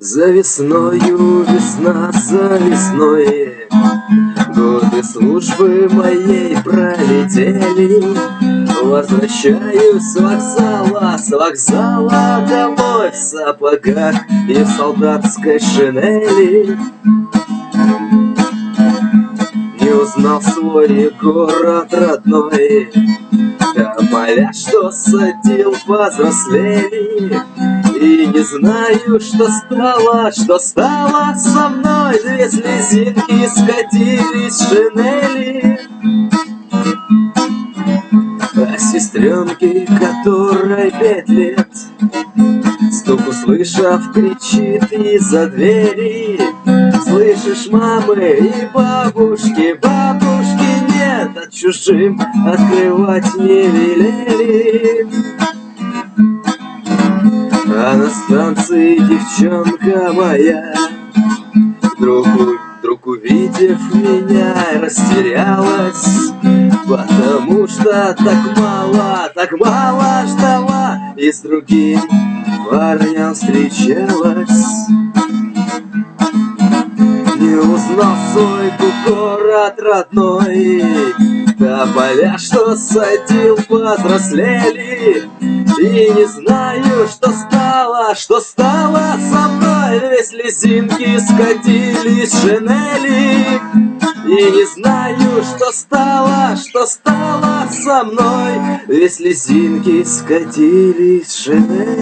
За весною весна, за весной. Годы службы моей пролетели. Возвращаюсь с вокзала, с вокзала домой. В сапогах и в солдатской шинели. Не узнал свой город родной. Тополя, что садил, повзрослели И не знаю, что стало, что стало со мной. Две слезинки скатились с шинели. А сестренке, которой пять лет. Стук услышав, кричит из-за двери. Слышишь, мамы и бабушки, бабушки нет От чужим открывать не велели А на станции девчонка моя. Вдруг, вдруг увидев меня, растерялась Потому что так мало, так мало ждала. И с другим парнем встречалась. Не узнал свой город родной Тополя, что садил, повзрослели И не знаю, что стало, что стало со мной. Две слезинки скатились шинели. И не знаю, что стало, что стало со мной. Две слезинки скатились шинели